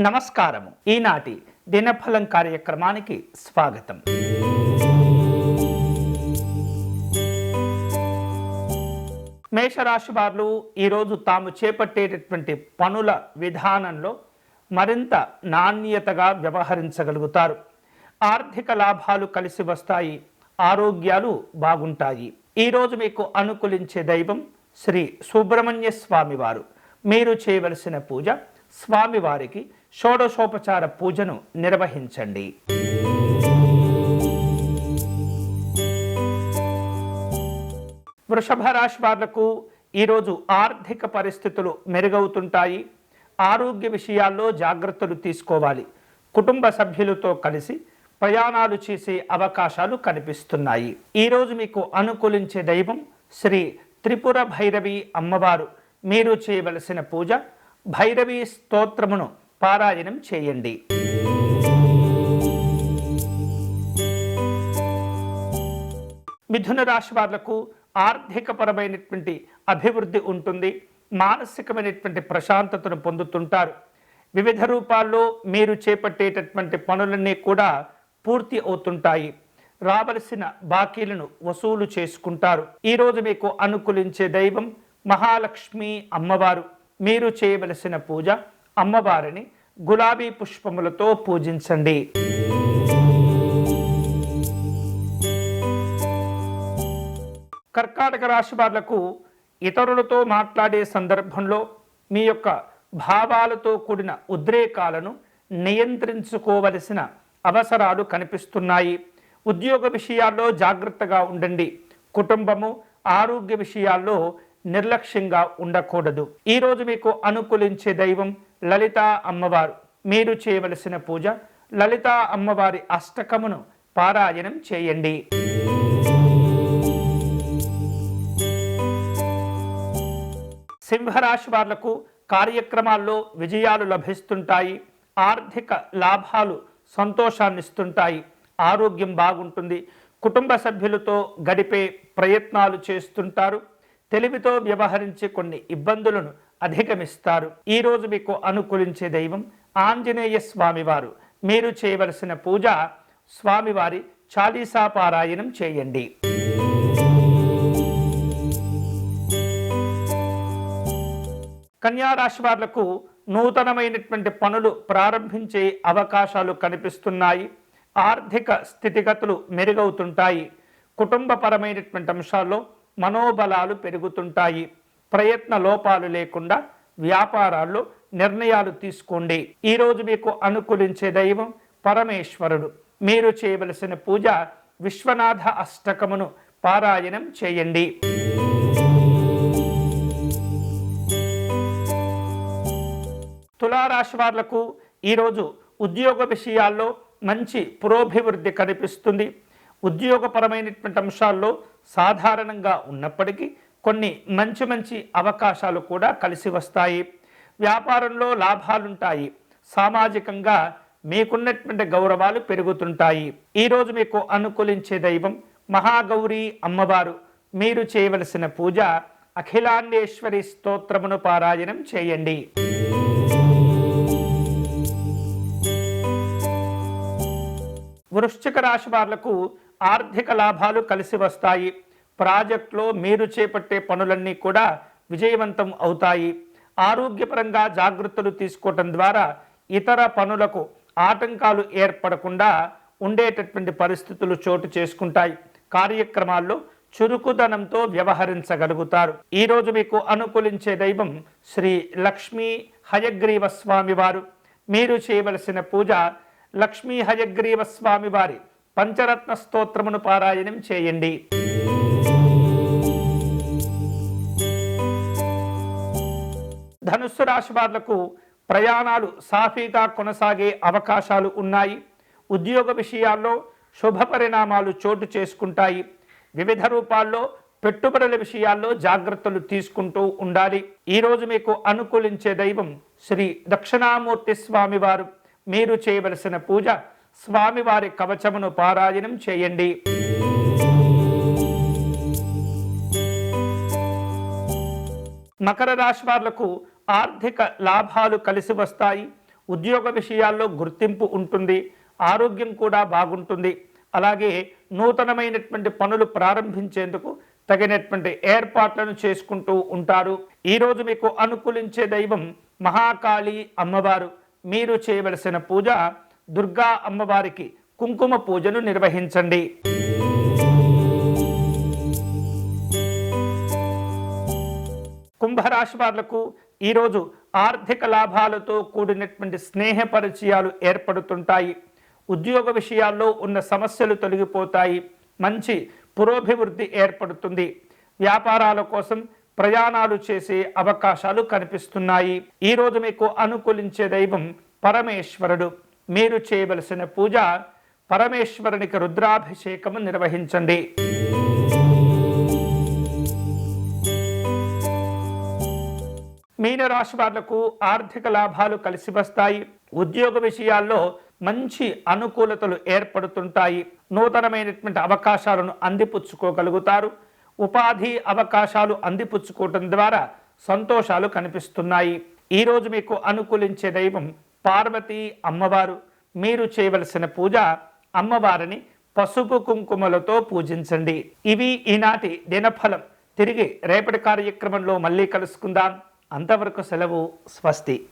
నమస్కారము. ఈనాటి దినఫలం కార్యక్రమానికి స్వాగతం. మేషరాశి వారు ఈరోజు తాము చేపట్టేటటువంటి పనుల విధానంలో మరింత నాణ్యతగా వ్యవహరించగలుగుతారు. ఆర్థిక లాభాలు కలిసి వస్తాయి ఆరోగ్యాలు బాగుంటాయి. ఈరోజు మీకు అనుకూలించే దైవం శ్రీ సుబ్రహ్మణ్య స్వామివారు మీరు చేయవలసిన పూజ స్వామివారికి షోడశోపచార పూజను నిర్వహించండి. వృషభ రాశి వాళ్ళకు ఈరోజు ఆర్థిక పరిస్థితులు మెరుగవుతుంటాయి. ఆరోగ్య విషయాల్లో జాగ్రత్తలు తీసుకోవాలి. కుటుంబ సభ్యులతో కలిసి ప్రయాణాలు చేసే అవకాశాలు కనిపిస్తున్నాయి. ఈరోజు మీకు అనుకూలించే దైవం శ్రీ త్రిపుర భైరవి అమ్మవారు. మీరు చేయవలసిన పూజ భైరవి స్తోత్రమును పారాయణం చేయండి. మిథున రాశి వాళ్ళకు ఆర్థికపరమైనటువంటి అభివృద్ధి ఉంటుంది. మానసికమైనటువంటి ప్రశాంతతను పొందుతుంటారు. వివిధ రూపాల్లో మీరు చేపట్టేటటువంటి పనులన్నీ కూడా పూర్తి అవుతుంటాయి. రావలసిన బాకీలను వసూలు చేసుకుంటారు. ఈరోజు మీకు అనుకూలించే దైవం మహాలక్ష్మి అమ్మవారు. మీరు చేయవలసిన పూజ అమ్మవారిని గులాబీ పుష్పములతో పూజించండి. కర్కాటక రాశి వాళ్ళకు ఇతరులతో మాట్లాడే సందర్భంలో మీ యొక్క భావాలతో కూడిన ఉద్రేకాలను నియంత్రించుకోవలసిన అవసరాలు కనిపిస్తున్నాయి. ఉద్యోగ విషయాల్లో జాగ్రత్తగా ఉండండి. కుటుంబము ఆరోగ్య విషయాల్లో నిర్లక్ష్యంగా ఉండకూడదు. ఈరోజు మీకు అనుకూలించే దైవం లలిత అమ్మవారు. మీరు చేయవలసిన పూజ లలిత అమ్మవారి అష్టకమును పారాయణం చేయండి. సింహరాశి వాళ్ళకు కార్యక్రమాల్లో విజయాలు లభిస్తుంటాయి. ఆర్థిక లాభాలు సంతోషాన్నిస్తుంటాయి. ఆరోగ్యం బాగుంటుంది. కుటుంబ సభ్యులతో గడిపే ప్రయత్నాలు చేస్తుంటారు. తెలివితో వ్యవహరించి కొన్ని ఇబ్బందులను అధిగమిస్తారు. ఈరోజు మీకు అనుకూలించే దైవం ఆంజనేయ స్వామివారు. మీరు చేయవలసిన పూజ స్వామివారి చాలీసా పారాయణం చేయండి. కన్యారాశి వాళ్ళకు నూతనమైనటువంటి పనులు ప్రారంభించే అవకాశాలు కనిపిస్తున్నాయి. ఆర్థిక స్థితిగతులు మెరుగవుతుంటాయి. కుటుంబపరమైనటువంటి అంశాల్లో మనోబలాలు పెరుగుతుంటాయి. ప్రయత్న లోపాలు లేకుండా వ్యాపారాల్లో నిర్ణయాలు తీసుకోండి. ఈరోజు మీకు అనుకూలించే దైవం పరమేశ్వరుడు. మీరు చేయవలసిన పూజ విశ్వనాథ అష్టకమును పారాయణం చేయండి. తులారాశి వాళ్ళకు ఈరోజు ఉద్యోగ విషయాల్లో మంచి పురోభివృద్ధి కనిపిస్తుంది. ఉద్యోగపరమైనటువంటి అంశాల్లో సాధారణంగా ఉన్నప్పటికీ కొన్ని మంచి మంచి అవకాశాలు కూడా కలిసి వస్తాయి. వ్యాపారంలో లాభాలుంటాయి. సామాజికంగా మీకున్నటువంటి గౌరవాలు పెరుగుతుంటాయి. ఈరోజు మీకు అనుకూలించే దైవం మహాగౌరీ అమ్మవారు. మీరు చేయవలసిన పూజ అఖిలాండేశ్వరి స్తోత్రమును పారాయణం చేయండి. వృశ్చిక రాశి వాళ్ళకు ఆర్థిక లాభాలు కలిసి వస్తాయి. ప్రాజెక్టులో మీరు చేపట్టే పనులన్నీ కూడా విజయవంతం అవుతాయి. ఆరోగ్యపరంగా జాగ్రత్తలు తీసుకోవటం ద్వారా ఇతర పనులకు ఆటంకాలు ఏర్పడకుండా ఉండేటటువంటి పరిస్థితులు చోటు చేసుకుంటాయి. కార్యక్రమాల్లో చురుకుదనంతో వ్యవహరించగలుగుతారు. ఈరోజు మీకు అనుకూలించే దైవం శ్రీ లక్ష్మీ హయగ్రీవ స్వామివారు మీరు చేయవలసిన పూజ లక్ష్మీ హయగ్రీవ స్వామివారి పంచరత్న స్తోత్రమును పారాయణం చేయండి. ధనుస్సు రాశి వాళ్ళకు ప్రయాణాలు సాఫీగా కొనసాగే అవకాశాలు ఉన్నాయి. ఉద్యోగ విషయాల్లో శుభ పరిణామాలు చోటు చేసుకుంటాయి. వివిధ రూపాల్లో పెట్టుబడుల విషయాల్లో జాగ్రత్తలు తీసుకుంటూ ఉండాలి. ఈరోజు మీకు అనుకూలించే దైవం శ్రీ దక్షిణామూర్తి స్వామివారు. మీరు చేయవలసిన పూజ స్వామివారి కవచమును పారాయణం చేయండి. మకర రాశి వాళ్ళకు ఆర్థిక లాభాలు కలిసి వస్తాయి. ఉద్యోగ విషయాల్లో గుర్తింపు ఉంటుంది. ఆరోగ్యం కూడా బాగుంటుంది. అలాగే నూతనమైనటువంటి పనులు ప్రారంభించేందుకు తగినటువంటి ఏర్పాట్లను చేసుకుంటూ ఉంటారు. ఈరోజు మీకు అనుకూలించే దైవం మహాకాళి అమ్మవారు. మీరు చేయవలసిన పూజ దుర్గా అమ్మవారికి కుంకుమ పూజను నిర్వహించండి. కుంభరాశి వాళ్ళకు ఈరోజు ఆర్థిక లాభాలతో కూడినటువంటి స్నేహ పరిచయాలు ఏర్పడుతుంటాయి. ఉద్యోగ విషయాల్లో ఉన్న సమస్యలు తొలగిపోతాయి. మంచి పురోభివృద్ధి ఏర్పడుతుంది. వ్యాపారాల కోసం ప్రయాణాలు చేసే అవకాశాలు కనిపిస్తున్నాయి. ఈరోజు మీకు అనుకూలించే దైవం పరమేశ్వరుడు. మీరు చేయవలసిన పూజ పరమేశ్వరునికి రుద్రాభిషేకము నిర్వహించండి. మీనరాశి వాళ్ళకు ఆర్థిక లాభాలు కలిసి వస్తాయి. ఉద్యోగ విషయాల్లో మంచి అనుకూలతలు ఏర్పడుతుంటాయి. నూతనమైనటువంటి అవకాశాలను అందిపుచ్చుకోగలుగుతారు. ఉపాధి అవకాశాలు అందిపుచ్చుకోవటం ద్వారా సంతోషాలు కనిపిస్తున్నాయి. ఈరోజు మీకు అనుకూలించే దైవం పార్వతీ అమ్మవారు మీరు చేయవలసిన పూజ అమ్మవారిని పసుపు కుంకుమలతో పూజించండి. ఇవి ఈనాటి దినఫలం. తిరిగి రేపటి కార్యక్రమంలో మళ్ళీ కలుసుకుందాం. అంతవరకు సెలవు స్వస్తి.